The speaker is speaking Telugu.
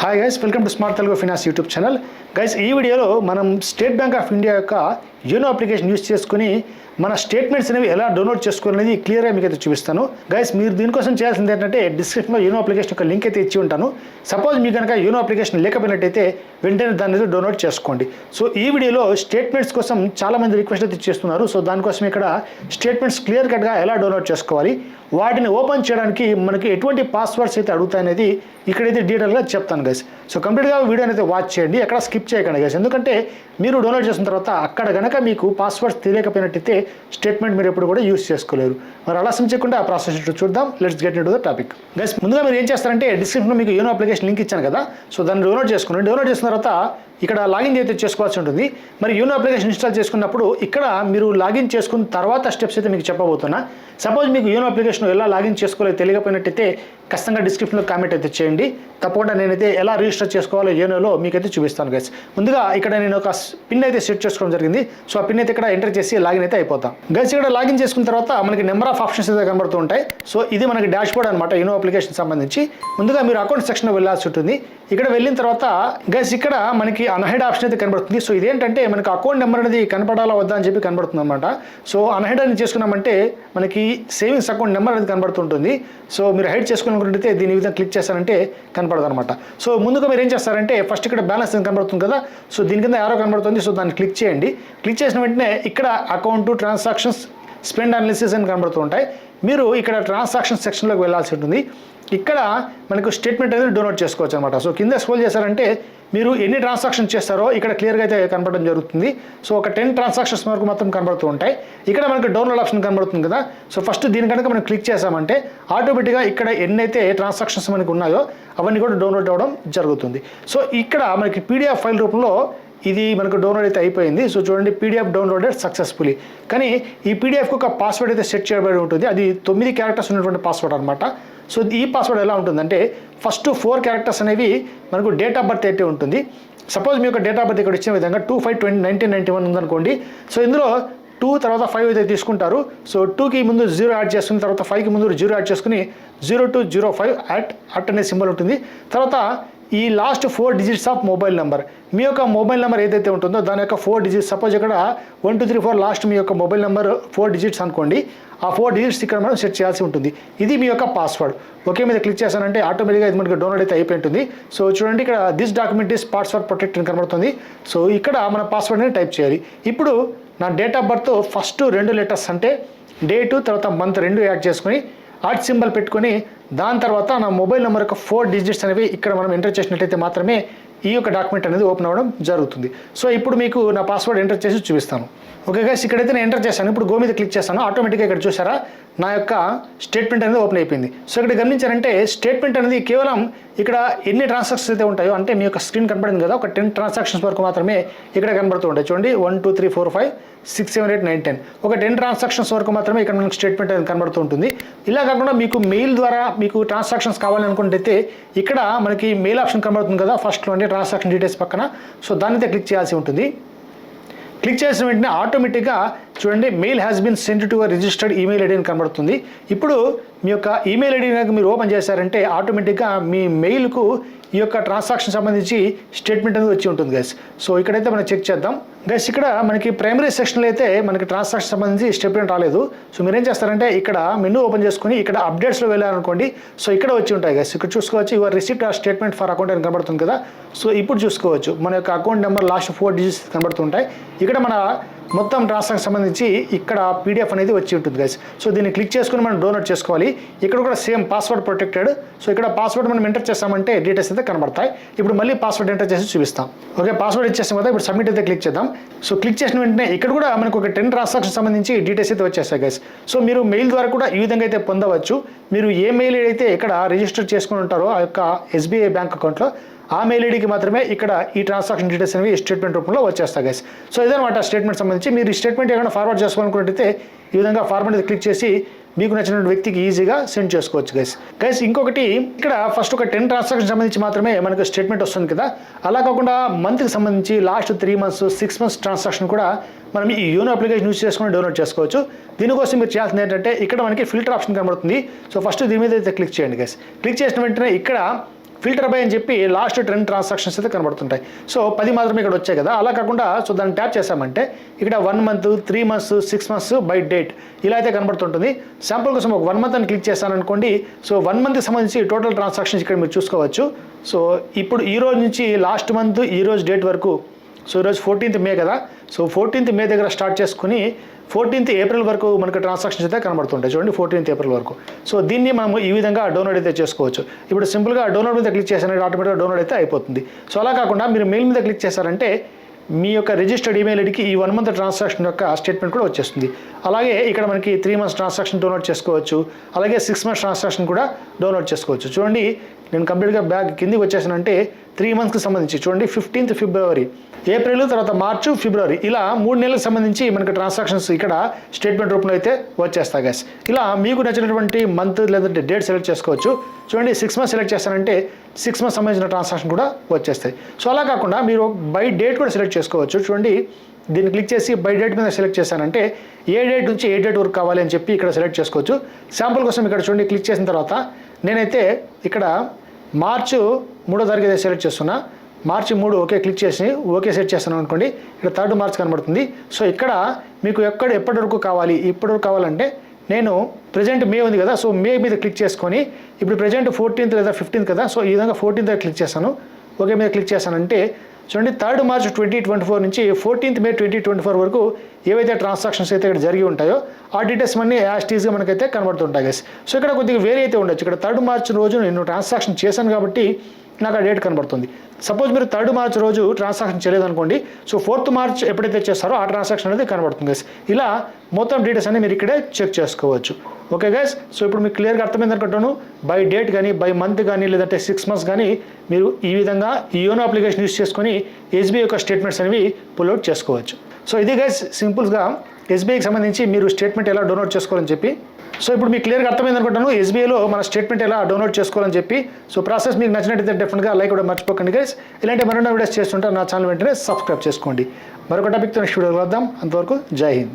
Hi guys welcome to smart Telugu finance YouTube channel guys ఈ వీడియోలో మనం స్టేట్ బ్యాంక్ ఆఫ్ ఇండియా యొక్క యోనో అప్లికేషన్ యూస్ చేసుకుని మన స్టేట్మెంట్స్ అనేవి ఎలా డౌన్లోడ్ చేసుకోవాలనేది క్లియర్గా మీకు అయితే చూపిస్తాను. గైస్ మీరు దీనికోసం చేయాల్సింది ఏంటంటే డిస్క్రిప్షన్లో యూనో అప్లికేషన్ యొక్క లింక్ అయితే ఇచ్చి ఉంటాను. సపోజ్ మీకు కనుక యూనో అప్లికేషన్ లేకపోయినట్టయితే వెంటనే దాన్ని డౌన్లోడ్ చేసుకోండి. సో ఈ వీడియోలో స్టేట్మెంట్స్ కోసం చాలామంది రిక్వెస్ట్ అయితే చేస్తున్నారు సో దానికోసం ఇక్కడ స్టేట్మెంట్స్ క్లియర్ కట్గా ఎలా డౌన్లోడ్ చేసుకోవాలి వాటిని ఓపెన్ చేయడానికి మనకి ఎటువంటి పాస్వర్డ్స్ అయితే అడుగుతాయనేది ఇక్కడైతే డీటెయిల్గా చెప్తాను గైస్ సో కంప్లీట్గా వీడియోని అయితే వాచ్ చేయండి. ఎక్కడ స్కిప్ చేయకండి గైస్ ఎందుకంటే మీరు డౌన్లోడ్ చేసిన తర్వాత అక్కడ కనుక మీకు పాస్వర్డ్స్ తెలియకపోయినట్టయితే స్టేట్మెంట్ మీరు ఎప్పుడు కూడా యూస్ చేసుకోలేరు. మరి ఆలస్యం చేయకుండా ఆ ప్రాసెస్ చూద్దాం. Let's get to the topic guys ముందుగా మీరు ఏం చేస్తారంటే డిస్క్రిప్షన్లో మీకు యూనో అప్లికేషన్ లింక్ ఇచ్చాను కదా. సో దాన్ని డౌన్లోడ్ చేసుకోండి డౌన్లోడ్ చేసిన తర్వాత ఇక్కడ లాగిన్ అయితే చేసుకోవాల్సి ఉంటుంది. మరి యూనో అప్లికేషన్ ఇన్స్టాల్ చేసుకున్నప్పుడు ఇక్కడ మీరు లాగిన్ చేసుకున్న తర్వాత స్టెప్స్ అయితే మీకు చెప్పబోతున్నా. సపోజ్ మీకు యూనో అప్లికేషన్ ఎలా లాగిన్ చేసుకోవాలో తెలియకపోయినట్టయితే ఖచ్చితంగా డిస్క్రిప్షన్లో కామెంట్ అయితే చేయండి. తప్పకుండా నేనైతే ఎలా రిజిస్టర్ చేసుకోవాలో యూనోలో మీకైతే చూపిస్తాను గైస్ ముందుగా ఇక్కడ నేను ఒక పిన్ అయితే సెట్ చేసుకోవడం జరిగింది. సో ఆ పిన్ అయితే ఇక్కడ ఎంటర్ చేసి లాగిన్ అయితే అయిపోతాం. గైస్ ఇక్కడ లాగిన్ చేసుకున్న తర్వాత మనకి నెంబర్ ఆఫ్ ఆప్షన్స్ అయితే కనబడుతూ ఉంటాయి. సో ఇది మనకి డాష్ బోర్డ్ అనమాట యూనో అప్లికేషన్ సంబంధించి. ముందుగా మీరు అకౌంట్ సెక్షన్ వెళ్ళాల్సి ఉంటుంది. ఇక్కడ వెళ్ళిన తర్వాత గైస్ ఇక్కడ మనకి అన్హైడ్ ఆప్షన్ అయితే కనబడుతుంది. సో ఇదేంటంటే మనకి అకౌంట్ నెంబర్ అనేది కనపడాలా వద్దా అని చెప్పి కనబడుతుంది అనమాట సో అన్హైడ్ అని చేసుకున్నామంటే మనకి సేవింగ్స్ అకౌంట్ నెంబర్ అనేది కనబడుతుంటుంది. సో మీరు హైడ్ చేసుకోవాలనుకుంటే దీని విధంగా క్లిక్ చేస్తారంటే కనపడదు అనమాట సో ముందుగా మీరు ఏం చేస్తారంటే ఫస్ట్ ఇక్కడ బ్యాలెన్స్ కనబడుతుంది కదా. సో దీని కింద యారో కనబడుతుంది. సో దాన్ని క్లిక్ చేయండి. క్లిక్ చేసిన వెంటనే ఇక్కడ అకౌంట్ ట్రాన్సాక్షన్స్ స్పెండ్ అనాలిసిస్ అని కనబడుతూ ఉంటాయి. మీరు ఇక్కడ ట్రాన్సాక్షన్ సెక్షన్లోకి వెళ్ళాల్సి ఉంటుంది. ఇక్కడ మనకు స్టేట్మెంట్ అనేది డౌన్లోడ్ చేసుకోవచ్చు అనమాట సో కింద స్క్రోల్ చేశారంటే మీరు ఎన్ని ట్రాన్సాక్షన్ చేస్తారో ఇక్కడ క్లియర్గా అయితే కనపడడం జరుగుతుంది. సో ఒక టెన్ ట్రాన్సాక్షన్స్ వరకు మాత్రం కనబడుతూ ఉంటాయి. ఇక్కడ మనకు డౌన్లోడ్ ఆప్షన్ కనబడుతుంది కదా. సో ఫస్ట్ దీని కనుక మనం క్లిక్ చేసామంటే ఆటోమేటిక్గా ఇక్కడ ఎన్నైతే ట్రాన్సాక్షన్స్ మనకు ఉన్నాయో అవన్నీ కూడా డౌన్లోడ్ అవ్వడం జరుగుతుంది. సో ఇక్కడ మనకి పీడిఎఫ్ ఫైల్ రూపంలో ఇది మనకు డౌన్లోడ్ అయితే అయిపోయింది. సో చూడండి పీడిఎఫ్ డౌన్లోడెడ్ సక్సెస్ఫుల్లీ కానీ ఈ పీడిఎఫ్కి ఒక పాస్వర్డ్ అయితే సెట్ చేయబడి ఉంటుంది. అది తొమ్మిది క్యారెక్టర్స్ ఉన్నటువంటి పాస్వర్డ్ అనమాట సో ఈ పాస్వర్డ్ ఎలా ఉంటుందంటే ఫస్ట్ ఫోర్ క్యారెక్టర్స్ అనేవి మనకు డేట్ ఆఫ్ బర్త్ అయితే ఉంటుంది. సపోజ్ మీ యొక్క డేట్ ఆఫ్ బర్త్ ఇక్కడ ఇచ్చిన విధంగా two five twenty nineteen ninety one ఉందనుకోండి. సో ఇందులో టూ తర్వాత ఫైవ్ అయితే తీసుకుంటారు. సో టూకి ముందు జీరో యాడ్ చేసుకుని తర్వాత ఫైవ్కి ముందు జీరో యాడ్ చేసుకుని zero two zero five at at అనే సింబల్ ఉంటుంది. తర్వాత ఈ last four digits of mobile number మీ యొక్క మొబైల్ నెంబర్ ఏదైతే ఉంటుందో దాని యొక్క ఫోర్ డిజిట్స్ సపోజ్ ఇక్కడ one two three four last మీ యొక్క మొబైల్ నెంబర్ ఫోర్ డిజిట్స్ అనుకోండి ఆ ఫోర్ డిజిట్స్ ఇక్కడ మనం సెట్ చేయాల్సి ఉంటుంది. ఇది మీ యొక్క పాస్వర్డ్ ఓకే మీద క్లిక్ చేశానంటే ఆటోమేటిక్గా ఇది మనకి డౌన్లోడ్ అయితే అయిపోయి ఉంటుంది. సో చూడండి ఇక్కడ this document is password protect అని కనబడుతుంది. సో ఇక్కడ మన పాస్వర్డ్ని టైప్ చేయాలి. ఇప్పుడు నా డేట్ ఆఫ్ బర్త్ ఫస్ట్ రెండు లెటర్స్ అంటే డేటు తర్వాత మంత్ రెండు యాడ్ చేసుకొని ఆర్ట్ సింబల్ పెట్టుకొని దాని తర్వాత నా మొబైల్ నెంబర్ యొక్క ఫోర్ డిజిట్స్ అనేవి ఇక్కడ మనం ఎంటర్ చేసినట్లయితే మాత్రమే ఈ యొక్క డాక్యుమెంట్ అనేది ఓపెన్ అవ్వడం జరుగుతుంది. సో ఇప్పుడు మీకు నా పాస్వర్డ్ ఎంటర్ చేసి చూపిస్తాను. ఓకే గైస్ ఇక్కడైతే నేను ఎంటర్ చేశాను. ఇప్పుడు గో మీద క్లిక్ చేస్తాను. ఆటోమేటిక్గా ఇక్కడ చూసారా నా యొక్క స్టేట్మెంట్ అనేది ఓపెన్ అయిపోయింది. సో ఇక్కడ గమనించారంటే స్టేట్మెంట్ అనేది కేవలం ఇక్కడ ఎన్ని ట్రాన్సాక్షన్స్ అయితే ఉంటాయో అంటే మీ యొక్క స్క్రీన్ కనపడింది కదా ఒక టెన్ ట్రాన్సాక్షన్స్ వరకు మాత్రమే ఇక్కడ కనబడుతూ ఉంటాయి. చూడండి one two three four five six seven eight nine ten ఒక టెన్ ట్రాన్సాక్షన్స్ వరకు మాత్రమే ఇక్కడ మనకు స్టేట్మెంట్ అనేది కనబడుతూ ఉంటుంది. ఇలా కాకుండా మీకు మెయిల్ ద్వారా మీకు ట్రాన్సాక్షన్స్ కావాలనుకుంటే ఇక్కడ మనకి మెయిల్ ఆప్షన్ కనబడుతుంది కదా ఫస్ట్లో అంటే ట్రాన్సాక్షన్ డీటెయిల్స్ పక్కన. సో దాని అయితే క్లిక్ చేయాల్సి ఉంటుంది. క్లిక్ చేసిన వెంటనే ఆటోమేటిక్గా చూడండి mail has been send to registered email ID అని కనబడుతుంది. ఇప్పుడు మీ యొక్క ఈమెయిల్ ఐడి కనుక మీరు ఓపెన్ చేశారంటే ఆటోమేటిక్గా మీ మెయిల్కు ఈ యొక్క ట్రాన్సాక్షన్ సంబంధించి స్టేట్మెంట్ అనేది వచ్చి ఉంటుంది గైస్ సో ఇక్కడైతే మనం చెక్ చేద్దాం. గైస్ ఇక్కడ మనకి ప్రైమరీ సెక్షన్లో అయితే మనకి ట్రాన్సాక్షన్ సంబంధించి స్టేట్మెంట్ రాలేదు. సో మీరేం చేస్తారంటే ఇక్కడ మెనూ ఓపెన్ చేసుకుని ఇక్కడ అప్డేట్స్లో వెళ్ళారనుకోండి. సో ఇక్కడ వచ్చి ఉంటాయి గైస్ ఇక్కడ చూసుకోవచ్చు your receipt or statement for account అని కనబడుతుంది కదా. సో ఇప్పుడు చూసుకోవచ్చు. మన యొక్క account number last four digits కనబడుతుంటాయి. ఇక్కడ మన మొత్తం ట్రాన్సాక్షన్ సంబంధించి ఇక్కడ పీడిఎఫ్ అనేది వచ్చి ఉంటుంది గైస్ సో దీన్ని క్లిక్ చేసుకుని మనం డౌన్లోడ్ చేసుకోవాలి. ఇక్కడ కూడా సేమ్ పాస్వర్డ్ ప్రొటెక్టెడ్ సో ఇక్కడ పాస్వర్డ్ మనం ఎంటర్ చేస్తామంటే డీటెయిల్స్ అయితే కనబడతాయి. ఇప్పుడు మళ్ళీ పాస్వర్డ్ ఎంటర్ చేసి చూపిస్తాం. ఓకే పాస్వర్డ్ ఇచ్చేస్తాం కదా ఇప్పుడు సబ్మిట్ అయితే క్లిక్ చేద్దాం. సో క్లిక్ చేసిన వెంటనే ఇక్కడ కూడా మనకు ఒక టెన్ ట్రాన్సాక్షన్ సంబంధించి డీటెయిల్స్ అయితే వచ్చేస్తాయి గైస్ సో మీరు మెయిల్ ద్వారా కూడా ఈ విధంగా అయితే పొందవచ్చు. మీరు ఏ మెయిల్ ఐడి అయితే ఇక్కడ రిజిస్టర్ చేసుకుని ఉంటారో ఆ యొక్క ఎస్బీఐ బ్యాంక్ అకౌంట్లో ఆ మెయిల్ ఐడికి మాత్రమే ఇక్కడ ఈ ట్రాన్సాక్షన్ డీటెయిల్స్ అనేవి స్టేట్మెంట్ రూపంలో వచ్చేస్తాయి గైస్ సో ఇదనమాట స్టేట్మెంట్ సంబంధించి మీరు ఈ స్టేట్మెంట్ ఏమైనా ఫార్వర్డ్ చేసుకోవాలనుకుంటే ఈ విధంగా ఫార్వర్డ్ క్లిక్ చేసి మీకు నచ్చినటువంటి వ్యక్తికి ఈజీగా సెండ్ చేసుకోవచ్చు గైస్ గైస్ ఇంకొకటి ఇక్కడ ఫస్ట్ ఒక టెన్ ట్రాన్సాక్షన్ సంబంధించి మాత్రమే మనకు స్టేట్మెంట్ వస్తుంది కదా. అలా కాకుండా మంత్కి సంబంధించి last three months six months transaction కూడా మనం ఈ యూనో అప్లికేషన్ యూస్ చేసుకుని డౌన్లోడ్ చేసుకోవచ్చు. దీనికోసం మీరు చేయాల్సింది ఏంటంటే ఇక్కడ మనకి ఫిల్టర్ ఆప్షన్ కనబడుతుంది. సో ఫస్ట్ దీని మీద అయితే క్లిక్ చేయండి గైస్ క్లిక్ చేసిన వెంటనే ఇక్కడ ఫిల్టర్ బై అని చెప్పి లాస్ట్ ట్రెండ్ ట్రాన్సాక్షన్స్ అయితే కనబడుతుంటాయి. సో పది మాత్రమే ఇక్కడ వచ్చాయి కదా. అలా కాకుండా సో దాన్ని ట్యాప్ చేసామంటే ఇక్కడ one month three months six months by date ఇలా అయితే కనబడుతుంటుంది. శాంపుల్ కోసం ఒక వన్ మంత్ అని క్లిక్ చేశాను అనుకోండి సో వన్ మంత్కి సంబంధించి టోటల్ ట్రాన్సాక్షన్స్ ఇక్కడ మీరు చూసుకోవచ్చు. సో ఇప్పుడు ఈ రోజు నుంచి లాస్ట్ మంత్ ఈ రోజు డేట్ వరకు సో ఈరోజు ఫోర్టీన్త్ మే కదా. సో ఫోర్టీన్త్ మే దగ్గర స్టార్ట్ చేసుకుని ఫోర్టీన్త్ ఏప్రిల్ వరకు మనకు ట్రాన్సాక్షన్స్ అయితే కనబడుతుంటాయి. చూడండి ఫోర్టీన్త్ ఏప్రిల్ వరకు. సో దీన్ని మనం ఈ విధంగా డౌన్లోడ్ అయితే చేసుకోవచ్చు. ఇప్పుడు సింపుల్గా డౌన్లోడ్ మీద క్లిక్ చేశారంటే ఆటోమేటిక్గా డౌన్లోడ్ అయితే అయిపోతుంది. సో అలా కాకుండా మీరు మెయిల్ మీద క్లిక్ చేశారంటే మీ యొక్క రిజిస్టర్డ్ ఈమెయిల్ ఐడికి ఈ వన్ మంత్ ట్రాన్సాక్షన్ యొక్క స్టేట్మెంట్ కూడా వచ్చేస్తుంది. అలాగే ఇక్కడ మనకి త్రీ మంత్స్ ట్రాన్సాక్షన్ డౌన్లోడ్ చేసుకోవచ్చు. అలాగే సిక్స్ మంత్స్ ట్రాన్సాక్షన్ కూడా డౌన్లోడ్ చేసుకోవచ్చు. చూడండి నేను కంప్లీట్గా బ్యాగ్ కిందికి వచ్చేసానంటే త్రీ మంత్స్కి సంబంధించి. చూడండి ఫిఫ్టీన్త్ ఫిబ్రవరి ఏప్రిల్ తర్వాత మార్చు ఫిబ్రవరి ఇలా మూడు నెలలకు సంబంధించి మనకి ట్రాన్సాక్షన్స్ ఇక్కడ స్టేట్మెంట్ రూపంలో అయితే వచ్చేస్తాయి గ్యాస్ ఇలా మీకు నచ్చినటువంటి మంత్ లేదంటే డేట్ సెలెక్ట్ చేసుకోవచ్చు. చూడండి సిక్స్ మంత్స్ సెలెక్ట్ చేస్తానంటే సిక్స్ మంత్స్ సంబంధించిన ట్రాన్సాక్షన్ కూడా వచ్చేస్తాయి. సో అలా కాకుండా మీరు బై డేట్ కూడా సెలెక్ట్ చేసుకోవచ్చు. చూడండి దీన్ని క్లిక్ చేసి బై డేట్ మీద సెలెక్ట్ చేశానంటే ఏ డేట్ నుంచి ఏ డేట్ వరకు కావాలి అని చెప్పి ఇక్కడ సెలెక్ట్ చేసుకోవచ్చు. శాంపుల్ కోసం ఇక్కడ చూడండి క్లిక్ చేసిన తర్వాత నేనైతే ఇక్కడ మార్చు మూడో తారీఖు అయితే సెలెక్ట్ చేస్తున్నా. మార్చి మూడు ఓకే క్లిక్ చేసి ఓకే సెట్ చేస్తాను అనుకోండి ఇక్కడ థర్డ్ మార్చ్ కనబడుతుంది. సో ఇక్కడ మీకు ఎక్కడ ఎప్పటి వరకు కావాలి ఇప్పటి వరకు కావాలంటే నేను ప్రజెంట్ మే ఉంది కదా సో మే మీద క్లిక్ చేసుకొని ఇప్పుడు ప్రజెంట్ ఫోర్టీన్త్ లేదా ఫిఫ్టీన్త్ కదా సో ఈ విధంగా ఫోర్టీన్త్ క్లిక్ చేస్తాను. ఓకే మీద క్లిక్ చేశానంటే చూడండి third March twenty twenty four నుంచి fourteenth May twenty twenty four వరకు ఏవైతే ట్రాన్సాక్షన్స్ అయితే ఇక్కడ జరిగి ఉంటాయో ఆ డీటెయిల్స్ అన్నీ యాస్టీస్గా మనకైతే కనబడుతుంటాయి గైస్ సో ఇక్కడ కొద్దిగా వేరే అయితే ఉండొచ్చు. ఇక్కడ థర్డ్ మార్చ్ రోజు నేను ట్రాన్సాక్షన్ చేశాను కాబట్టి నాకు ఆ డేట్ కనబడుతుంది. సపోజ్ మీరు థర్డ్ మార్చ్ రోజు ట్రాన్సాక్షన్ చేయలేదనుకోండి సో ఫోర్త్ మార్చ్ ఎప్పుడైతే చేస్తారో ఆ ట్రాన్సాక్షన్ అనేది కనబడుతుంది ఇలా మొత్తం డీటెయిల్స్ అన్ని మీరు ఇక్కడే చెక్ చేసుకోవచ్చు. ఓకే గైస్ సో ఇప్పుడు మీకు క్లియర్గా అర్థమైంది అనుకుంటాను. బై డేట్ కానీ బై మంత్ కానీ లేదంటే సిక్స్ మంత్స్ కానీ మీరు ఈ విధంగా ఈ యోనో అప్లికేషన్ యూస్ చేసుకొని ఎస్బీఐ యొక్క స్టేట్మెంట్స్ అనేవి పుల్అవుట్ చేసుకోవచ్చు. సో ఇది గైస్ సింపుల్గా ఎస్బీఐకి సంబంధించి మీరు స్టేట్మెంట్ ఎలా డౌన్లోడ్ చేసుకోవాలని చెప్పి. సో ఇప్పుడు మీకు క్లియర్గా అర్థమైంది అనుకుంటాను. ఎస్బీఐలో మన స్టేట్మెంట్ ఎలా డౌన్లోడ్ చేసుకోవాలని చెప్పి. సో ప్రాసెస్ మీకు నచ్చినట్టయితే డెఫినెట్గా లైక్ కూడా మర్చిపోకండి గైస్ ఇలాంటి మరెన్నో వీడియోస్ చేస్తుంటే నా ఛానల్ వెంటనే సబ్స్క్రైబ్ చేసుకోండి. మరొక టాపిక్తో నెక్స్ట్ వీడియో వద్దాం అంతవరకు జై హింద్.